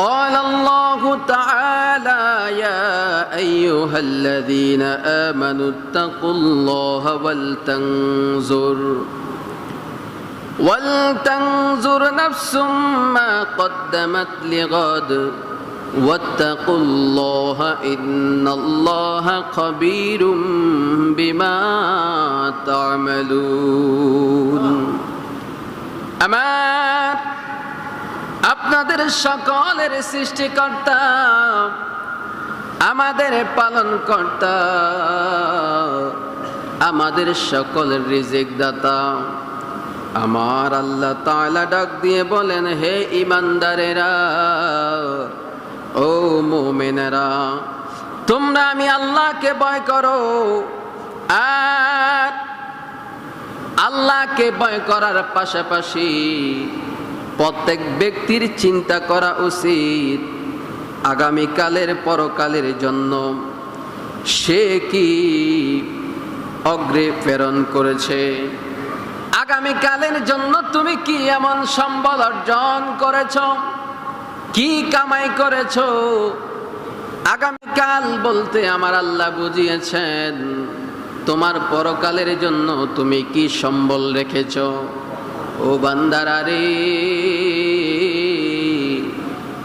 قال الله تعالى يا أيها الذين آمنوا اتقوا الله ولتنظر ولتنظر نفس ما قدمت لغد واتقوا الله إن الله خبير بما تعملون أمات আপনাদের সকলের সৃষ্টিকর্তা, আমাদের পালন কর্তা আমাদের সকলের রিজিক দাতা আমার আল্লাহ তাআলা ডাক দিয়ে বলেন, হে ইমানদারেরা ও মুমিনেরা, তোমরা আমি আল্লাহকে ভয় করো, আর আল্লাহকে ভয় করার পাশাপাশি প্রত্যেক ব্যক্তির চিন্তা করা উচিত আগামীকালের, পরকালের জন্য। সে কি অগ্রে প্রেরণ করেছে? আগামীকালের জন্য তুমি কি এমন সম্বল অর্জন করেছ? কি কামাই করেছ? আগামীকাল বলতে আমার আল্লাহ বুঝিয়েছেন, তোমার পরকালের জন্য তুমি কি সম্বল রেখেছ? ও বান্দারা রে,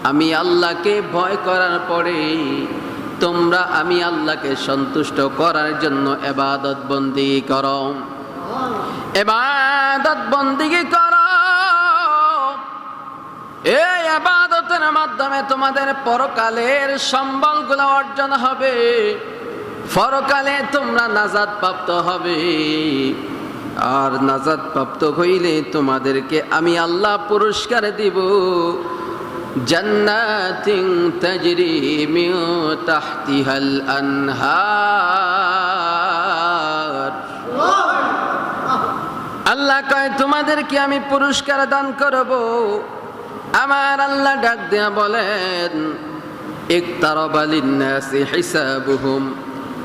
আমি আল্লাহকে ভয় করার পরে তোমরা আমি আল্লাহকে সন্তুষ্ট করার জন্য এবাদত বন্দি করো। এবাদত বন্দিগি করো। এই আবাদতের মাধ্যমে তোমাদের পরকালের সম্বলগুলো অর্জন হবে। পরকালে তোমরা নাজাদ প্রাপ্ত হবে। আর নাজাদ প্রাপ্ত হইলে তোমাদেরকে আমি আল্লাহ পুরস্কার দিব। জান্নাতিং তাজরি মিন তাহতিহাল আনহার। আল্লাহ কয়, তোমাদেরকে আমি পুরস্কার দান করব। আমার আল্লাহ ডাক দেয়া বলেন ইকতারাবালিন নাসি হিসাবুহুম।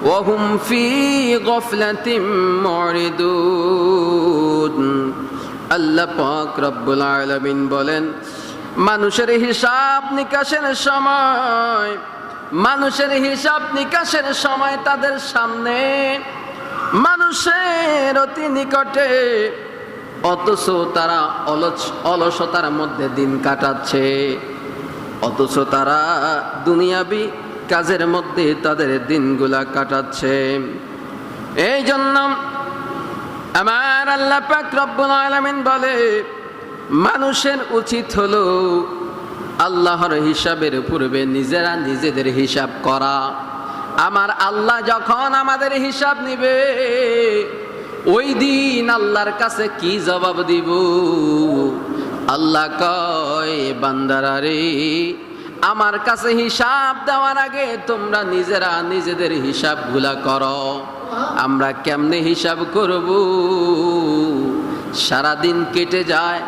وهم في غفلة معرضون আল্লাহ পাক রব্বুল আলামিন বলেন মানুষের হিসাব নিকাশের সময় মানুষের হিসাব নিকাশের সময় তাদের সামনে মানুষের অতি নিকটে অথচ তারা অলস অলসতার মধ্যে দিন কাটাচ্ছে অথচ তারা দুনিয়াবি কাজের মধ্যে তাদের দিনগুলা কাটাচ্ছে। এই জন্য আমার আল্লাহ পাক রব্বুল বলে, মানুষের উচিত হলো আল্লাহর হিসাবের পূর্বে নিজেরা নিজেদের হিসাব করা। আমার আল্লাহ যখন আমাদের হিসাব নিবে, ওই দিন আল্লাহর কাছে কি জবাব দিব? আল্লাহ কয়, বান্দারা রে আমার কাছে হিসাব দেওয়ার আগে তোমরা নিজেরা নিজেদের হিসাবগুলা করো। আমরা কেমনে হিসাব করব? সারাদিন কেটে যায়,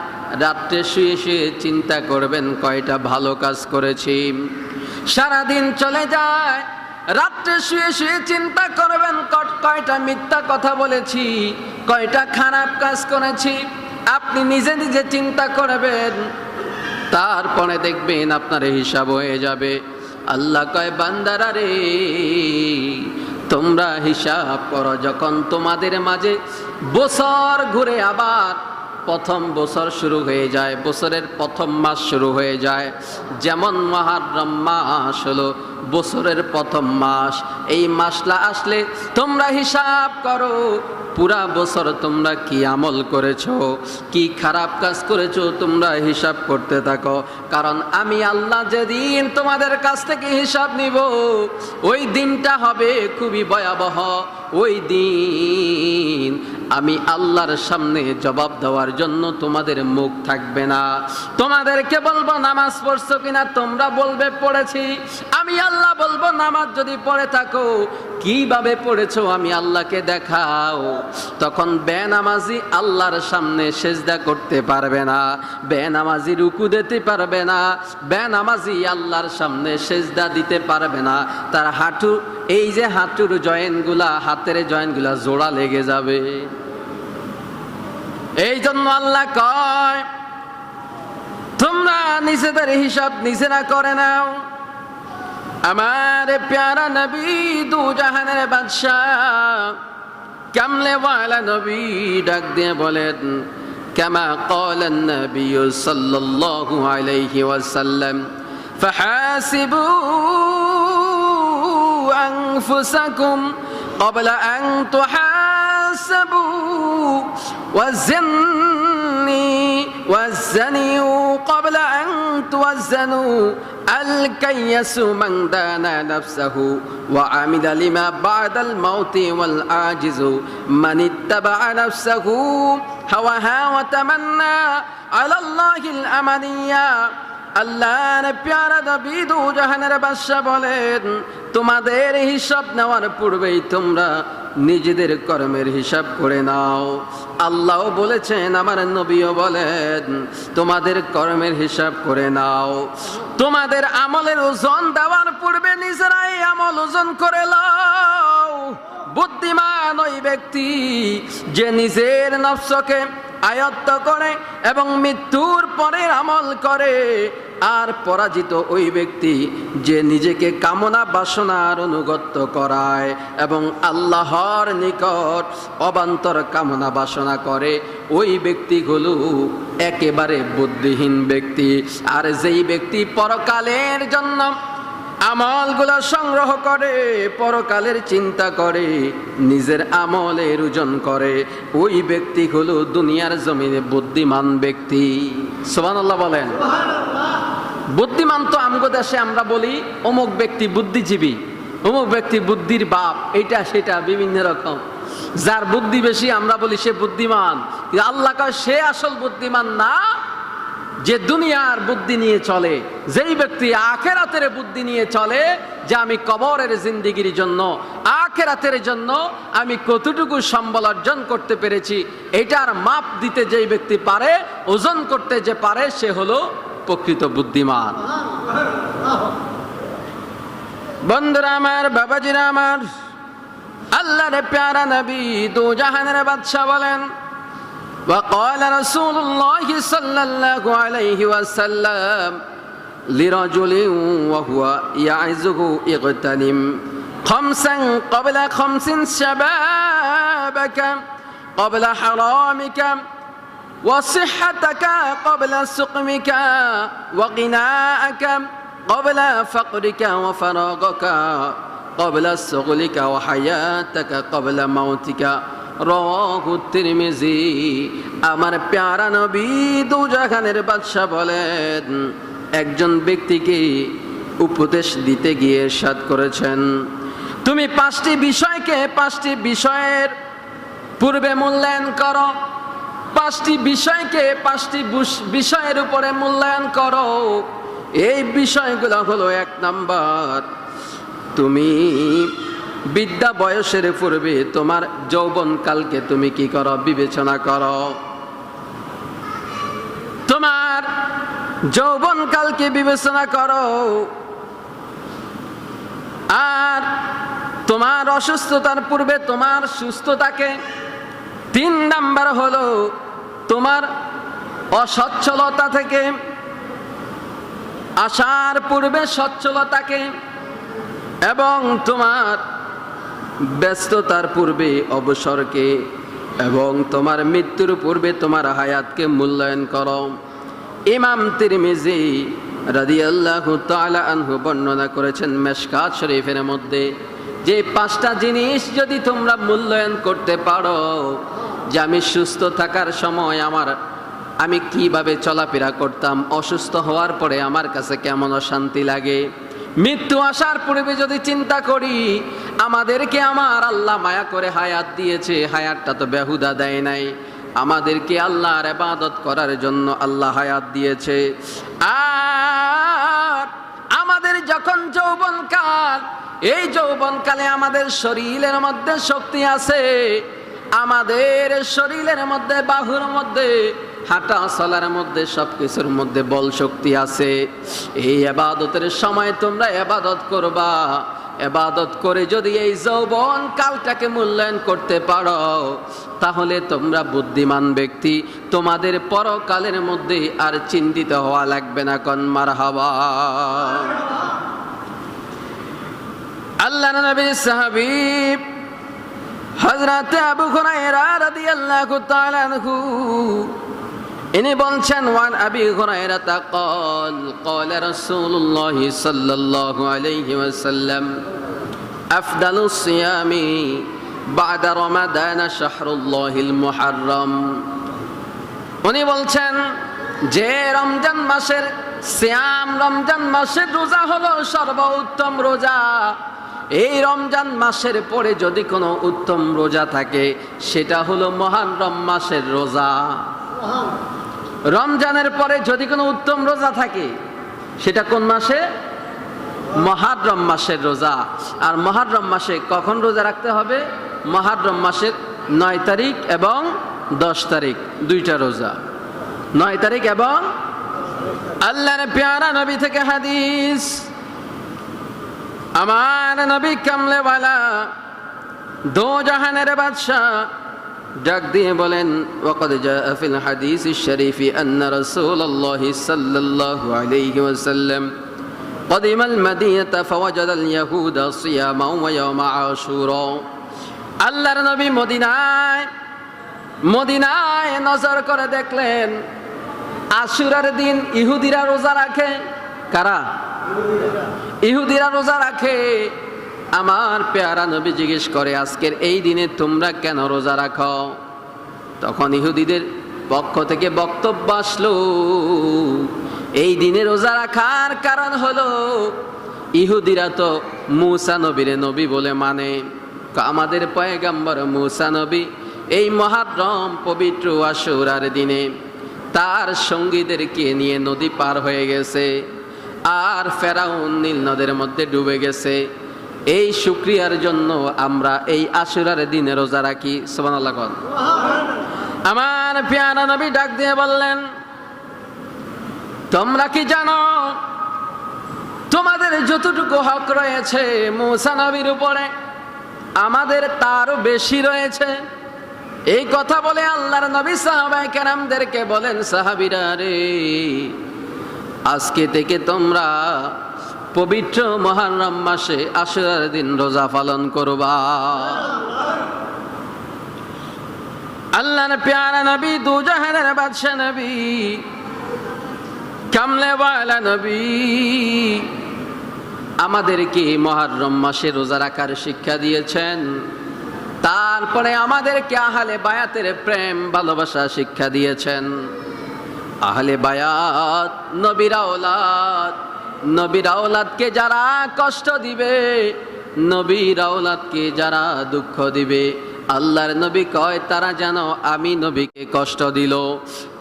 রাত্রে শুয়ে শুয়ে চিন্তা করবেন, কয়টা ভালো কাজ করেছি। সারাদিন চলে যায়, রাত্রে শুয়ে শুয়ে চিন্তা করবেন কয়টা মিথ্যা কথা বলেছি, কয়টা খারাপ কাজ করেছি। আপনি নিজে নিজে চিন্তা করবেন তারপরে দেখবেন আপনার হিসাব হয়ে যাবে। আল্লাহ কয়, বান্দারা রে, তোমরা হিসাব করো, যখন তোমাদের মাঝে বছর ঘুরে আবার প্রথম বছর শুরু হয়ে যায়, বছরের প্রথম মাস শুরু হয়ে যায়, যেমন মহারম মাস হলো বছরের প্রথম মাস। এই মাসলা আসলে তোমরা হিসাব করো। পুরা বছর তোমরা কি আমল করেছ? কি খারাপ কাজ করেছ? তোমরা হিসাব করতে থাকো। কারণ আমি আল্লাহ যেদিন তোমাদের কাছ থেকে হিসাব নিব, ওই দিনটা হবে খুবই ভয়াবহ। ওই দিন আমি আল্লাহর সামনে জবাব দেওয়ার জন্য তোমাদের মুখ থাকবে না। তোমাদেরকে বলব, নামাজ পড়ছো কিনা? তোমরা বলবে, পড়েছি। আমি আল্লাহ বলব, নামাজ যদি পড়ে থাকো, কীভাবে পড়েছো আমি আল্লাহকে দেখাও। তখন বেনামাজি আল্লাহর সামনে সেজদা করতে পারবে না, বেনামাজি রুকু দিতে পারবে না, বেনামাজি আল্লাহর সামনে সেজদা দিতে পারবে না। তার হাঁটু, এই যে হাঁটুর জয়েন্টগুলা হাতের জয়েন্টগুলা জোড়া লেগে যাবে। এই জন্য আল্লাহ কয়, তোমরা নিজেদের হিসাব নিজেরা করে নাও। আমার প্যারা নবী দু জাহানের বাদশাহ কামলে ওয়ালা নবী ডাক দিয়ে বলেন كما قال النبي صلى الله عليه وسلم فحاسبوا أنفسكم قبل أن تحاسبوا وزني وزنوا قبل أن توزنوا الكيس من دان نفسه وعمل لما بعد الموت والعاجز. من اتبع نفسه هواها وتمنى على الله الأمنية. আল্লাহর প্যারা নবী দু জাহানের বাদশা বলেন, তোমাদের হিসাব নেওয়ার পূর্বেই তোমরা নিজেদের কর্মের হিসাব করে নাও। আল্লাহ বলেছেন, আমার নবীও বলেন, তোমাদের কর্মের হিসাব করে নাও। তোমাদের আমলের ওজন দেওয়ার পূর্বে নিজেরাই আমল ওজন করে নাও। বুদ্ধিমান ওই ব্যক্তি যে নিজের নফসকে আয়ত্ত করে এবং মৃত্যুর পরে আমল করে। আর পরাজিত ওই ব্যক্তি যে নিজেকে কামনা বাসনার অনুগত্য করায় এবং আল্লাহর নিকট অবান্তর কামনা বাসনা করে, ওই ব্যক্তিগুলো একেবারে বুদ্ধিহীন ব্যক্তি। আর যেই ব্যক্তি পরকালের জন্য আমলগুলো সংগ্রহ করে পরকালের চিন্তা করে নিজের আমলের ওজন করে। ওই ব্যক্তি হলো দুনিয়ার জমিনে বুদ্ধিমান ব্যক্তি। সোমান আল্লাহ বলেন বুদ্ধিমান তো আমগো দেশে আমরা বলি অমুক ব্যক্তি বুদ্ধিজীবী অমুক ব্যক্তি বুদ্ধির বাপ এটা সেটা বিভিন্ন রকম। যার বুদ্ধি বেশি আমরা বলি সে বুদ্ধিমান। আল্লাহ কয় সে আসল বুদ্ধিমান না যে দুনিয়ার বুদ্ধি নিয়ে চলে, যেই ব্যক্তি আখেরাতের বুদ্ধি নিয়ে চলে, যে আমি কবরের জিন্দিগির জন্য, আখেরাতের জন্য আমি কতটুকু সম্বল অর্জন করতে পেরেছি, এটার মাপ দিতে যেই ব্যক্তি পারে, ওজন করতে যে পারে, সে হলো প্রকৃত বুদ্ধিমান। বন্ধুরা আমার, বাবাজিরা আমার, আল্লাহর প্যারা নবী দু জাহানের বাদশাহ বলেন وقال رسول الله صلى الله عليه وسلم لرجل وهو يعزه اغتنم خمسا قبل خمس شبابك قبل حرامك وصحتك قبل سقمك وغناءك قبل فقرك وفراغك قبل شغلك وحياتك قبل موتك. তিরমিজি, আমার প্যারা নবী দুজাহানের বাদশাহ বলেন, একজন ব্যক্তিকে উপদেশ দিতে গিয়ে সাদ করেছেন। তুমি পাঁচটি বিষয়কে পাঁচটি বিষয়ের পূর্বে মূল্যায়ন করো, পাঁচটি বিষয়কে পাঁচটি বিষয়ের উপরে মূল্যায়ন করো। এই বিষয়গুলো হলো এক নাম্বার। তুমি বিদ্যা বয়সের পূর্বে তোমার যৌবনকালকে তুমি কি করো? বিবেচনা করো। তোমার যৌবনকালকে বিবেচনা করো। আর তোমার অসুস্থতার পূর্বে তোমার সুস্থতাকে তিন নাম্বার হলো তোমার অসচ্ছলতা থেকে আসার পূর্বে সচ্ছলতাকে এবং তোমার ব্যস্ততার পূর্বে অবসরকে এবং তোমার মৃত্যুর পূর্বে তোমার হায়াতকে মূল্যায়ন করো। ইমাম তিরমিজি রাদিয়াল্লাহু তাআলা আনহু বর্ণনা করেছেন মেশকাত শরীফের মধ্যে যে পাঁচটা জিনিস যদি তোমরা মূল্যায়ন করতে পারো, যে আমি সুস্থ থাকার সময় আমার আমি কীভাবে চলাফেরা করতাম, অসুস্থ হওয়ার পরে আমার কাছে কেমন অশান্তি লাগে? মৃত্যু আসার পূর্বে যদি চিন্তা করি, আমাদেরকে আমার আল্লাহ মায়া করে হায়াত দিয়েছে, হায়াতটা তো বেহুদা দেয় নাই। আমাদেরকে আল্লাহর ইবাদত করার জন্য আল্লাহ হায়াত দিয়েছে। আর আমাদের যখন যৌবনকাল, এই যৌবনকালে আমাদের শরীরের মধ্যে শক্তি আছে। আমাদের শরীরের মধ্যে, বাহুর মধ্যে হাঁটা চলার মধ্যে সব কিছুর মধ্যে বল শক্তি আছে। এই আবাদতের সময় তোমরা আবাদত করবা। এবাদত করে যদি এই যৌবন কালটাকে মূল্যায়ন করতে পারো, তাহলে তোমরা বুদ্ধিমান ব্যক্তি। তোমাদের পরকালের মধ্যে আর চিন্তিত হওয়া লাগবে না কন্মার হাওয়া আল্লাহ নবীর সাহাবিব হজরত আবু হুরায়রা রাদিয়াল্লাহু তাআলা আনহু ইনি বলছেন ওয়ান আবি হুরায়রা قال قال رسول الله صلى الله عليه وسلم أفضل الصيام بعد رمضان شهر الله المحرم উনি বলছেন যে রমজান মাসের শ্যাম রমজান মাসের রোজা হলো সর্বোত্তম রোজা এই রমজান মাসের পরে যদি কোনো উত্তম রোজা থাকে সেটা হলো মহারম মাসের রোজা রমজানের পরে যদি কোনো উত্তম রোজা থাকে, সেটা কোন মাসে? মহারম মাসের রোজা। আর মহারম মাসে কখন রোজা রাখতে হবে? মহারম মাসের নয় তারিখ এবং দশ তারিখ, দুইটা রোজা। নয় তারিখ এবং আল্লাহর পেয়ারা নবী থেকে হাদিস। আমার নবী কামলেওয়ালা দো জাহানের বাদশাহ ডাক দিয়ে বলেন وقد جاء في الحديث الشريف أن رسول الله صلى الله عليه وسلم قدم المدينة فوجد اليهود صياما ويوم عاشوراء আল্লাহর নবী মদিনায় মদিনায় নজর করে দেখলেন আশুরার দিন ইহুদিরা রোজা রাখে কারা ইহুদিরা রোজা রাখে আমার পেয়ারা নবী জিজ্ঞেস করে, আজকের এই দিনে তোমরা কেন রোজা রাখো? তখন ইহুদিদের পক্ষ থেকে বক্তব্য আসলো, এই দিনে রোজা রাখার কারণ হলো, ইহুদিরা তো মূসা নবীরে নবী বলে মানে। আমাদের পয়গাম্বর মূসা নবী এই মহারম পবিত্র আশুরার দিনে তার সঙ্গীদেরকে নিয়ে নদী পার হয়ে গেছে, আর ফেরাউন নীল নদের মধ্যে ডুবে গেছে। এই শুক্রিয়ার জন্য আমরা এই আশুরার দিনে রোজা রাখি সোমান আল্লাহ আমার পেয়ারা নবী ডাক দিয়ে বললেন, তোমরা কি জানো, তোমাদের যতটুকু হক রয়েছে মুসা নবীর উপরে, আমাদের তারও বেশি রয়েছে? এই কথা বলে আল্লাহর নবী সাহাবাই কেরামদেরকে বলেন, সাহাবিরা রে, আজকে থেকে তোমরা পবিত্র মহারম মাসে আশুরার দিন রোজা পালন করবা। আল্লাহর প্যারা নবী দু জাহানের বাদশাহ নবী, কামলেওয়ালা নবী, আমাদেরকে মহারম মাসে রোজা রাখার শিক্ষা দিয়েছেন। তারপরে আমাদেরকে আহলে বায়াতের প্রেম, ভালোবাসা শিক্ষা দিয়েছেন। আহলে বায়াত, নবীর আওলাদ নবীর আওলাদকে যারা কষ্ট দিবে, নবীর আওলাদকে যারা দুঃখ দিবে, আল্লাহর নবী কয়, তারা যেন আমি নবীকে কষ্ট দিল।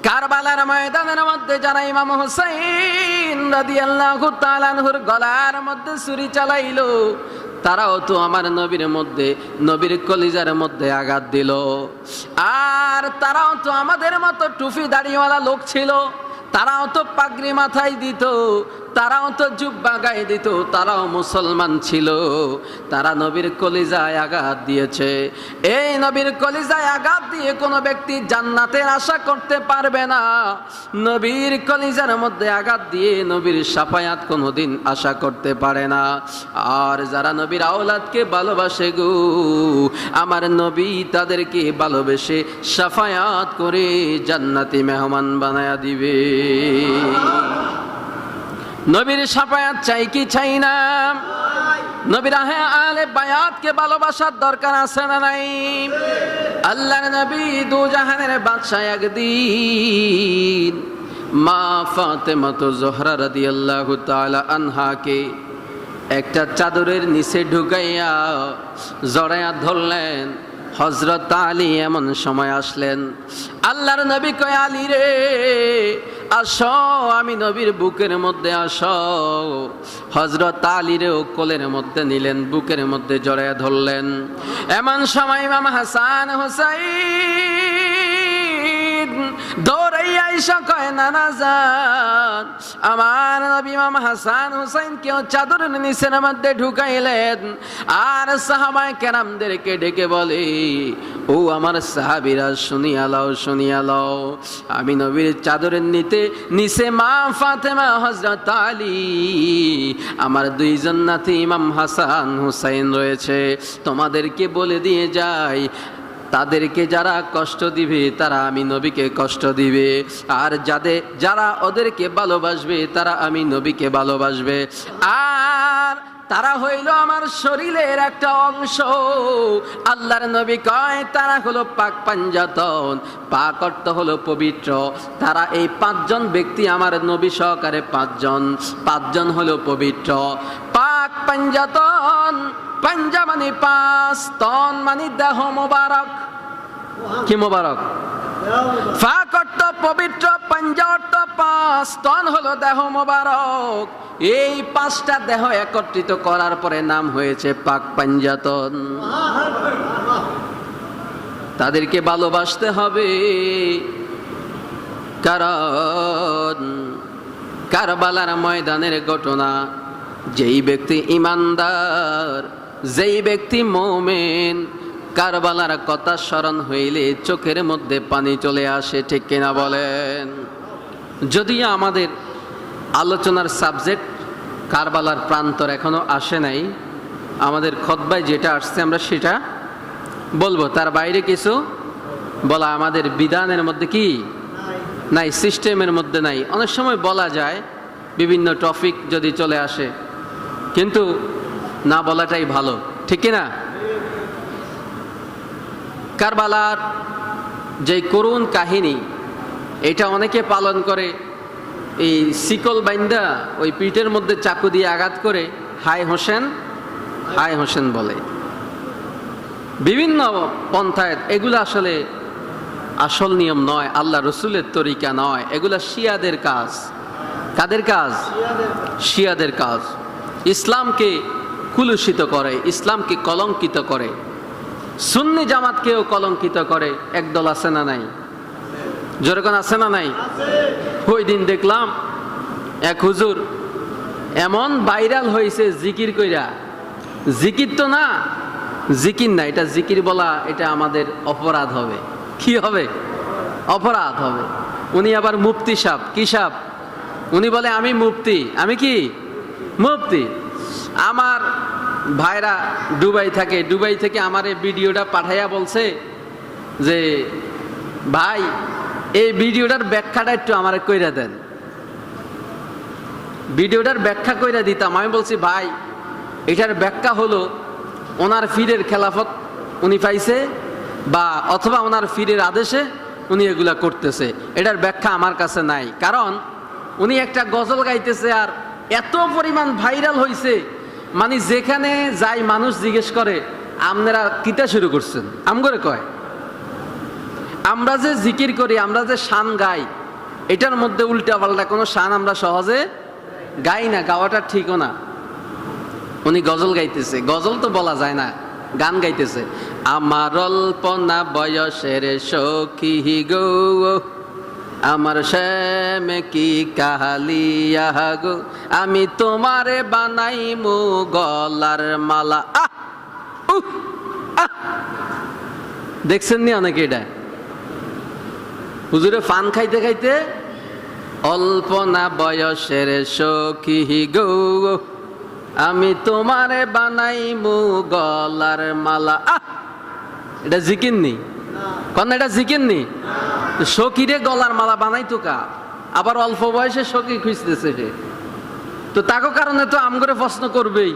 কারবালার ময়দানের মধ্যে যারা ইমাম হুসাইন রাদিয়াল্লাহু তাআলা আনহুর গলার মধ্যে ছুরি চালাইল, তারাও তো আমার নবীর মধ্যে, নবীর কলিজার মধ্যে আঘাত দিল। আর তারাও তো আমাদের মতো টুপি দাড়িওয়ালা লোক ছিল, তারাও তো পাগড়ি মাথায় দিত তারাও তো জুব্বা গায়ে দিত, তারাও মুসলমান ছিল। তারা নবীর কলিজায় আঘাত দিয়েছে। এই নবীর কলিজায় আঘাত দিয়ে কোনো ব্যক্তি জান্নাতের আশা করতে পারবে না। নবীর কলিজার মধ্যে আঘাত দিয়ে নবীর সাফায়াত কোনোদিন আশা করতে পারে না। আর যারা নবীর আওলাদকে ভালোবাসে গো, আমার নবী তাদেরকে ভালোবেসে সাফায়াত করে জান্নাতি মেহমান বানায়া দিবে। নবীর সাফায়াত চাই কি চাই না? নবীর আহে আলে বায়াতকে ভালোবাসার দরকার আছে না নাই? আল্লাহর নবী দু জাহানের বাদশাহ একদিন মা ফাতেমা তো জোহরা রাদিয়াল্লাহু তাআলা আনহাকে একটা চাদরের নিচে ঢুকাইয়া জড়াইয়া ধরলেন। হজরত আলী এমন সময় আসলেন। আল্লাহর নবী কয়, আলী রে আসো, আমি নবীর বুকের মধ্যে আসো। হজরত আলীরেও কোলের মধ্যে নিলেন, বুকের মধ্যে জড়াইয়া ধরলেন। এমন সময় মামা হাসান হোসাইন দৌড়াইয়া আইসা কয় নানা যান আমার নবী ইমাম হাসান হুসাইন কেউ চাদর নিচের মধ্যে ঢুকাইলেন। আর সাহাবায় কেরামদেরকে ডেকে বলে, ও আমার সাহাবিরা, শুনিয়া লও শুনিয়া লও। আমি নবীর চাদরের নিতে, নিচে মা ফাতেমা হজরত আলী, আমার দুইজন নাতি ইমাম হাসান হুসাইন রয়েছে। তোমাদেরকে বলে দিয়ে যাই। তাদেরকে যারা কষ্ট দিবে, তারা আমি নবীকে কষ্ট দিবে। আর যাদের যারা ওদেরকে ভালোবাসবে, তারা আমি নবীকে ভালোবাসবে। আর তারা হইল আমার শরীরের একটা অংশ। আল্লাহর নবী কয়, তারা হলো পাক পাঞ্জাতন, পাক অর্থ হলো পবিত্র। তারা এই পাঁচজন ব্যক্তি আমার নবী সহকারে পাঁচজন পাঁচজন হলো পবিত্র। পাক পাঞ্জাতন পাঞ্জা মানে পাঁচ, তন মানে দেহ মোবারক। কি মোবারক? পবিত্র, পাঞ্জা অর্থ পাঁচ, তন হলো দেহ মোবারক। এই পাঁচটা দেহ একত্রিত করার পরে নাম হয়েছে পাক পাঞ্জাতন। তাদেরকে ভালোবাসতে হবে। কারণ কারবালার ময়দানের ঘটনা, যেই ব্যক্তি ইমানদার যেই ব্যক্তি মোমেন, কারবালার কথা স্মরণ হইলে চোখের মধ্যে পানি চলে আসে, ঠিক কিনা বলেন? যদিও আমাদের আলোচনার সাবজেক্ট কারবালার প্রান্তর এখনও আসে নাই, আমাদের খতবায় যেটা আসছে আমরা সেটা বলব। তার বাইরে কিছু বলা আমাদের বিধানের মধ্যে কি? নাই, সিস্টেমের মধ্যে নাই। অনেক সময় বলা যায়, বিভিন্ন টপিক যদি চলে আসে, কিন্তু না বলাটাই ভালো ঠিক না? কারবালার যে করুণ কাহিনী এটা অনেকে পালন করে এই শিকল বাইন্দা ওই পিঠের মধ্যে চাকু দিয়ে আঘাত করে হাই হোসেন হাই হোসেন বলে। বিভিন্ন পন্থায় এগুলো আসলে আসল নিয়ম নয় আল্লাহ রসুলের তরিকা নয় এগুলা শিয়াদের কাজ। কাদের কাজ। শিয়াদের কাজ। ইসলামকে কুলুষিত করে, ইসলামকে কলঙ্কিত করে। সুন্নি জামাতকেও কলঙ্কিত করে। একদল আছে না নাই? যেরকম আছে না নাই? ওই দিন দেখলাম এক হুজুর এমন ভাইরাল হয়েছে জিকির কইরা। জিকির তো না, জিকির না, এটা জিকির বলা, এটা আমাদের অপরাধ হবে। কি হবে? অপরাধ হবে। উনি আবার মুফতি সাপ কি সাপ উনি বলে, আমি মুফতি। আমি কি? মুফতি। আমার ভাইরা দুবাই থাকে, দুবাই থেকে আমার এই ভিডিওটা পাঠাইয়া বলছে যে, ভাই, এই ভিডিওটার ব্যাখ্যাটা একটু আমার কইরা দেন। ভিডিওটার ব্যাখ্যা কইরা দিতাম। আমি বলছি, ভাই, এটার ব্যাখ্যা হলো ওনার ফিরের খেলাফত উনি পাইছে বা অথবা ওনার ফিরের আদেশে উনি এগুলা করতেছে। এটার ব্যাখ্যা আমার কাছে নাই। কারণ উনি একটা গজল গাইতেছে আর এত পরিমাণ ভাইরাল হয়েছে মানে যেখানে যাই মানুষ জিজ্ঞেস করে আপনারা কিতা শুরু করছেন? আম করে কয়, আমরা যে জিকির করি, আমরা যে শান গাই, এটার মধ্যে উল্টা পাল্টা কোনো শান আমরা সহজে গাই না, গাওয়াটা ঠিকও না। উনি গজল গাইতেছে। গজল তো বলা যায় না, গান গাইতেছে। আমার অল্পনা বয়সের সখী গো আমার শ্যামে কি কাহালিয়া গো আমি তোমারে বানাই মু গলার মালা। দেখছেন নি অনেকে এটা? হুজুরে ফান খাইতে খাইতে অল্প না বয়সের সখী গো। আমি তোমারে বানাই মু গলার মালা। এটা জিকির নি কন এটা জিকির নি? সখীরে গলার মালা বানাই তো কা আবার অল্প বয়সে সখী খুঁজতেছে সে। তো তাকে কারণে তো আম করে প্রশ্ন করবেই।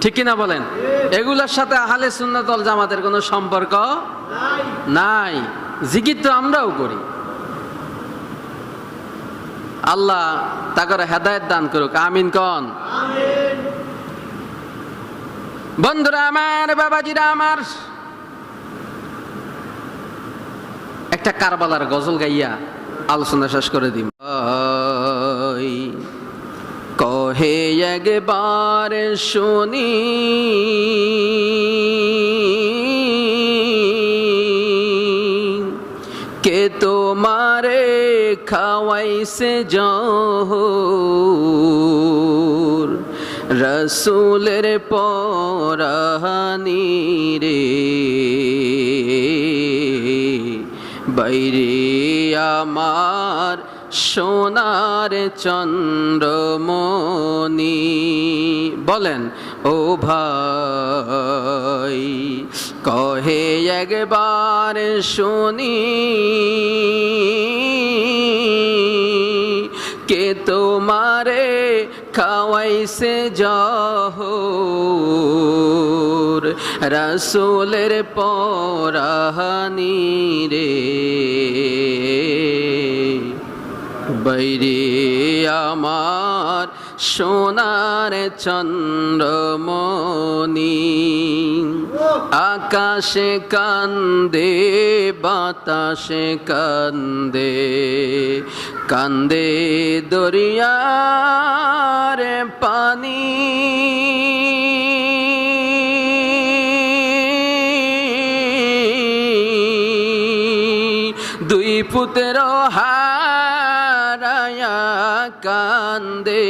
ঠিক কিনা বলেন? এগুলোর সাথে আহলে সুন্নাতল জামাতের কোনো সম্পর্ক নাই। জিকির তো আমরাও করি। আল্লাহ তাকে হেদায়ত দান করুক। আমিন কন? বন্ধুরা আমার বাবাজিরা আমার একটা কারবালার গজল গাইয়া আলোচনা শেষ করে দিম। কহে একবার শুনি। কে তোমার তোমারে খাওয়াইছে জহর? রসুলের পরাহানি রে বাইরে আমার সোনার চন্দ্রমণি। বলেন ও ভাই কহে একবার শুনি কে তোমারে খাওয়াইছে জহর? রসুলের পরাহানি রে। বাইরে আমার সোনার চন্দ্রমণি আকাশে কান্দে বাতাসে কান্দে কান্দে দরিয়ার পানি। পুত্র হারায়া কান্দে।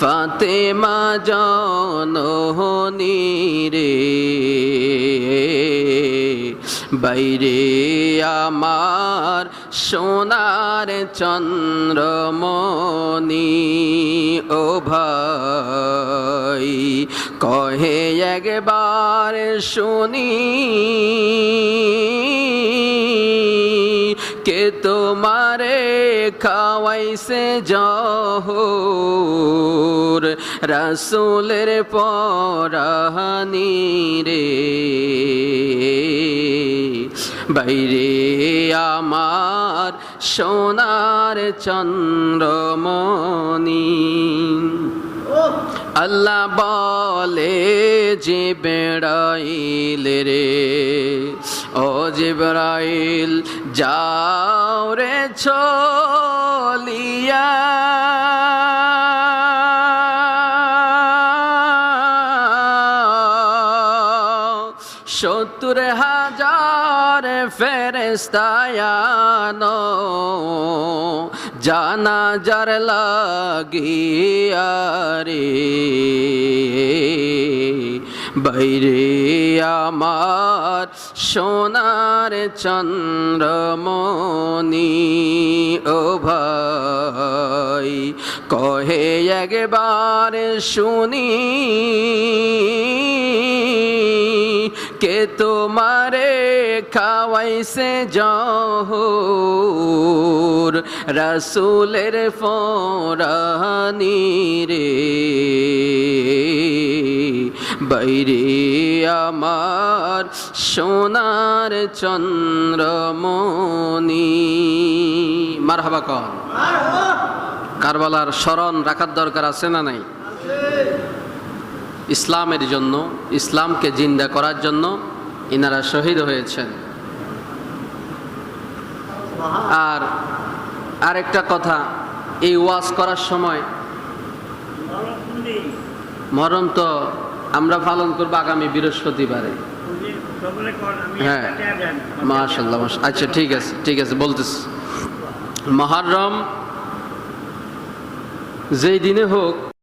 ফাতেমা জনহনি রে। বাইরে আমার সোনার চন্দ্রমণি ও ভাই কহে একবার শুনি কে তোমারে খাওয়াইছে জহর রাসুলের পরাহানি রে। বাইরে আমার সোনার চন্দ্রমণি। আল্লাহ বলে যে বেড়াইল রে ও জিব্রাইল যাও রে চলিয়া সত্তর হাজার ফেরেস্তায়ানো জানা যার লাগিয়া রে বাইরে আমার সোনার চন্দ্রমণি, ও ভাই, কহে একবার শুনি। কে তোমারে খাওয়াইছে জহর? রসুলের ফরানি রে। বাইরে আমার সোনার চন্দ্রমণি। মারহাবা কন কারবালার স্মরণ রাখার দরকার আছে না নাই? ইসলামের জন্য, ইসলামকে জিন্দা করার জন্য ইনারা শহীদ হয়েছেন। আর আরেকটা কথা, এই ওয়াজ করার সময় মরম তো আমরা পালন করব আগামী বৃহস্পতিবারে। হ্যাঁ মাশাল্লাহ আচ্ছা ঠিক আছে ঠিক আছে, বলতেছি। মহারম যেই দিনে হোক